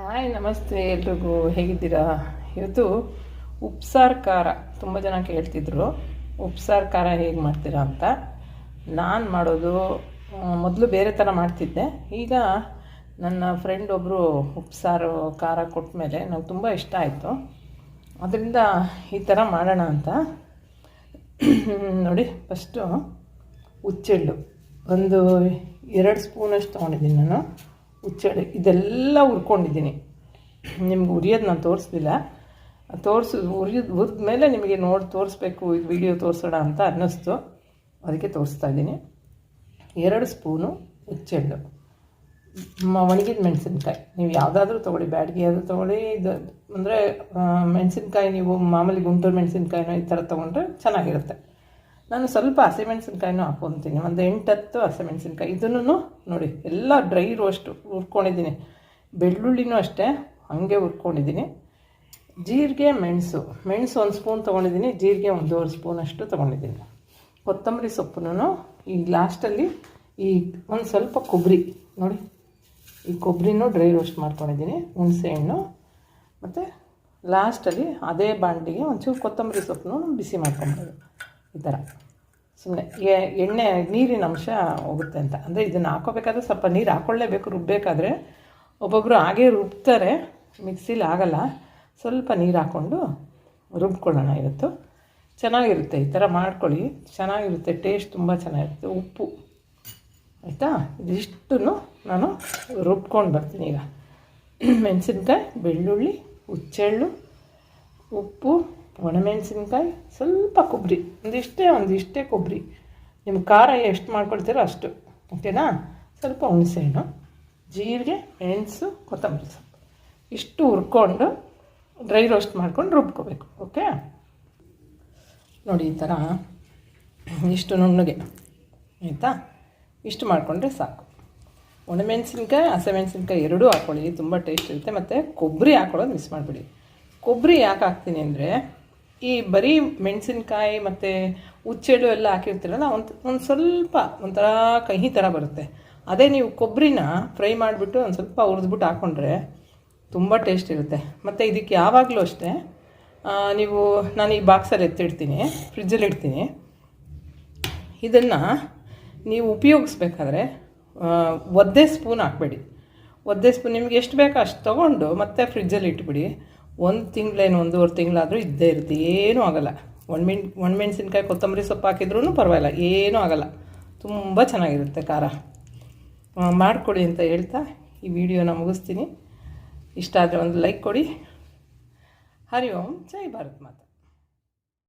Hi, ನಮಸ್ತೆ ಎಲ್ರಿಗೂ ಹೇಗಿದ್ದೀರಾ? ಇವತ್ತು ಉಪ್ಸಾರು ಖಾರ ತುಂಬ ಜನ ಕೇಳ್ತಿದ್ರು. ಉಪ್ಸಾರು ಖಾರ ಹೇಗೆ ಮಾಡ್ತೀರಾ ಅಂತ. ನಾನು ಮಾಡೋದು ಮೊದಲು ಬೇರೆ ಥರ ಮಾಡ್ತಿದ್ದೆ. ಈಗ ನನ್ನ ಫ್ರೆಂಡ್ ಒಬ್ಬರು ಉಪ್ಸಾರು ಖಾರ ಕೊಟ್ಟ ಮೇಲೆ ನಂಗೆ ತುಂಬ ಇಷ್ಟ ಆಯಿತು. ಅದರಿಂದ ಈ ಥರ ಮಾಡೋಣ ಅಂತ. ನೋಡಿ, ಫಸ್ಟು ಹುಚ್ಚೆಳ್ಳು ಒಂದು ಎರಡು ಸ್ಪೂನಷ್ಟು ತೊಗೊಂಡಿದ್ದೀನಿ ನಾನು. ಹುಚ್ಚೆಳ್ಳು ಇದೆಲ್ಲ ಉರ್ಕೊಂಡಿದ್ದೀನಿ ನಿಮ್ಗೆ ಉರಿಯೋದು ನಾನು ತೋರಿಸ್ಲಿಲ್ಲ ತೋರಿಸ್ ಉರಿಯೋದು ಹುರಿದ ಮೇಲೆ ನಿಮಗೆ ನೋಡಿ, ತೋರಿಸ್ಬೇಕು ಇದು ವಿಡಿಯೋ ತೋರಿಸೋಣ ಅಂತ ಅನ್ನಿಸ್ತು. ಅದಕ್ಕೆ ತೋರಿಸ್ತಾ ಇದ್ದೀನಿ. ಎರಡು ಸ್ಪೂನು ಹುಚ್ಚೆಳ್ಳು ಒಣಗಿದ ಮೆಣಸಿನ್ಕಾಯಿ. ನೀವು ಯಾವುದಾದ್ರೂ ತೊಗೊಳ್ಳಿ, ಬ್ಯಾಡ್ಗೆ ಯಾವುದು ತೊಗೊಳ್ಳಿ. ಇದು ಅಂದರೆ ಮೆಣಸಿನ್ಕಾಯಿ ನೀವು ಮಾಮೂಲಿ ಗುಂಟೂರು ಮೆಣಸಿನ್ಕಾಯಿನೋ ಈ ಥರ ತೊಗೊಂಡ್ರೆ ಚೆನ್ನಾಗಿರುತ್ತೆ. ನಾನು ಸ್ವಲ್ಪ ಹಸಿಮೆಣಸಿನ್ಕಾಯಿನೂ ಹಾಕ್ಕೊತೀನಿ ಒಂದು ಎಂಟತ್ತು ಹಸಿಮೆಣಸಿನ್ಕಾಯಿ. ಇದನ್ನು ನೋಡಿ, ಎಲ್ಲ ಡ್ರೈ ರೋಸ್ಟು ಹುರ್ಕೊಂಡಿದ್ದೀನಿ. ಬೆಳ್ಳುಳ್ಳಿನೂ ಅಷ್ಟೇ, ಹಾಗೆ ಹುರ್ಕೊಂಡಿದ್ದೀನಿ. ಜೀರಿಗೆ, ಮೆಣಸು. ಮೆಣಸು ಒಂದು ಸ್ಪೂನ್ ತೊಗೊಂಡಿದ್ದೀನಿ. ಜೀರಿಗೆ ಒಂದೂವರೆ ಸ್ಪೂನಷ್ಟು ತೊಗೊಂಡಿದ್ದೀನಿ. ಕೊತ್ತಂಬರಿ ಸೊಪ್ಪನ್ನು ಈ ಲಾಸ್ಟಲ್ಲಿ ಈ ಒಂದು ಸ್ವಲ್ಪ ಕೊಬ್ಬರಿ. ನೋಡಿ, ಈ ಕೊಬ್ಬರಿನೂ ಡ್ರೈ ರೋಸ್ಟ್ ಮಾಡ್ಕೊಂಡಿದ್ದೀನಿ ಹುಣಸೆಹಣ್ಣು ಮತ್ತು ಲಾಸ್ಟಲ್ಲಿ ಅದೇ ಬಾಂಡಿಗೆ ಒಂಚೂರು ಕೊತ್ತಂಬರಿ ಸೊಪ್ಪನ್ನು ಬಿಸಿ ಮಾಡ್ಕೊಬೋದು. ಈ ಥರ ಸುಮ್ಮನೆ ಎಣ್ಣೆ, ನೀರಿನ ಅಂಶ ಹೋಗುತ್ತೆ ಅಂತ. ಅಂದರೆ ಇದನ್ನು ಹಾಕೋಬೇಕಾದ್ರೆ ಸ್ವಲ್ಪ ನೀರು ಹಾಕ್ಕೊಳ್ಳೇಬೇಕು ರುಬ್ಬಬೇಕಾದ್ರೆ ಒಬ್ಬೊಬ್ಬರು ಹಾಗೇ ರುಬ್ತಾರೆ, ಮಿಕ್ಸಿಲಿ ಆಗಲ್ಲ. ಸ್ವಲ್ಪ ನೀರು ಹಾಕ್ಕೊಂಡು ರುಬ್ಕೊಳ್ಳೋಣ ಇವತ್ತು. ಚೆನ್ನಾಗಿರುತ್ತೆ, ಈ ಥರ ಮಾಡ್ಕೊಳ್ಳಿ. ಚೆನ್ನಾಗಿರುತ್ತೆ, ಟೇಸ್ಟ್ ತುಂಬ ಚೆನ್ನಾಗಿರುತ್ತೆ. ಉಪ್ಪು. ಆಯಿತಾ? ಇದಿಷ್ಟನ್ನು ನಾನು ರುಬ್ಕೊಂಡು ಬರ್ತೀನಿ ಈಗ. ಮೆಣಸಿನ್ಕಾಯಿ, ಬೆಳ್ಳುಳ್ಳಿ, ಹುಚ್ಚೆಳ್ಳು, ಉಪ್ಪು ಒಣಮೆಣಸಿನ್ಕಾಯಿ ಸ್ವಲ್ಪ ಕೊಬ್ಬರಿ ಒಂದಿಷ್ಟೇ ಒಂದಿಷ್ಟೇ ಕೊಬ್ಬರಿ ನಿಮ್ಮ ಖಾರ ಎಷ್ಟು ಮಾಡ್ಕೊಳ್ತೀರೋ ಅಷ್ಟು, ಓಕೆನಾ? ಸ್ವಲ್ಪ ಹುಣಸೆಹಣ್ಣು, ಜೀರಿಗೆ, ಮೆಣಸು, ಕೊತ್ತಂಬರಿ ಸೊಪ್ಪು. ಇಷ್ಟು ಹುರ್ಕೊಂಡು ಡ್ರೈ ರೋಸ್ಟ್ ಮಾಡ್ಕೊಂಡು ರುಬ್ಕೋಬೇಕು, ಓಕೆ? ನೋಡಿ ಈ ಥರ ಇಷ್ಟು ನುಣ್ಣಗೆ, ಆಯಿತಾ? ಇಷ್ಟು ಮಾಡಿಕೊಂಡ್ರೆ ಸಾಕು. ಒಣಮೆಣಸಿನ್ಕಾಯಿ, ಹಸಿಮೆಣಸಿನ್ಕಾಯಿ ಎರಡೂ ಹಾಕ್ಕೊಳ್ಳಿ ತುಂಬ ಟೇಸ್ಟ್ ಇರುತ್ತೆ. ಮತ್ತು ಕೊಬ್ಬರಿ ಹಾಕ್ಕೊಳ್ಳೋದು ಮಿಸ್ ಮಾಡಿಬಿಡಿ. ಕೊಬ್ಬರಿ ಯಾಕೆ ಹಾಕ್ತೀನಿ ಅಂದರೆ ಈ ಬರೀ ಮೆಣಸಿನ್ಕಾಯಿ ಮತ್ತು ಉಚ್ಚೆಳ್ಳು ಎಲ್ಲ ಹಾಕಿರ್ತೀರಲ್ಲ, ಒಂದು ಒಂದು ಸ್ವಲ್ಪ ಒಂಥರ ಕಹಿ ಥರ ಬರುತ್ತೆ. ಅದೇ ನೀವು ಕೊಬ್ಬರಿನ ಫ್ರೈ ಮಾಡಿಬಿಟ್ಟು ಒಂದು ಸ್ವಲ್ಪ ಹುರಿದ್ಬಿಟ್ಟು ಹಾಕ್ಕೊಂಡ್ರೆ ತುಂಬ ಟೇಸ್ಟ್ ಇರುತ್ತೆ. ಮತ್ತು ಇದಕ್ಕೆ ಯಾವಾಗಲೂ ಅಷ್ಟೇ ನೀವು ನಾನು ಈ ಬಾಕ್ಸಲ್ಲಿ ಎತ್ತಿಡ್ತೀನಿ, ಫ್ರಿಜ್ಜಲ್ಲಿ ಇಡ್ತೀನಿ. ಇದನ್ನು ನೀವು ಉಪಯೋಗಿಸ್ಬೇಕಾದ್ರೆ ಒದ್ದೆ ಸ್ಪೂನ್ ಹಾಕಬೇಡಿ. ಒದ್ದೆ ಸ್ಪೂನ್ ನಿಮ್ಗೆ ಎಷ್ಟು ಬೇಕೋ ಅಷ್ಟು ತೊಗೊಂಡು ಮತ್ತೆ ಫ್ರಿಜ್ಜಲ್ಲಿ ಇಟ್ಬಿಡಿ. ಒಂದು ತಿಂಗಳೇನು, ಒಂದೂವರೆ ತಿಂಗಳಾದರೂ ಇದ್ದೇ ಇರುತ್ತೆ. ಏನೂ ಆಗೋಲ್ಲ. ಒಣ ಮೆಣಸಿನ್ಕಾಯಿ, ಕೊತ್ತಂಬರಿ ಸೊಪ್ಪು ಹಾಕಿದ್ರೂ ಪರವಾಗಿಲ್ಲ. ಏನೂ ಆಗೋಲ್ಲ. ತುಂಬ ಚೆನ್ನಾಗಿರುತ್ತೆ ಖಾರ. ಮಾಡಿಕೊಡಿ ಅಂತ ಹೇಳ್ತಾ ಈ ವಿಡಿಯೋನ ಮುಗಿಸ್ತೀನಿ. ಇಷ್ಟ ಆದರೆ ಒಂದು ಲೈಕ್ ಕೊಡಿ. ಹರಿ ಓಂ. ಜೈ ಭಾರತ್ ಮಾತಾ.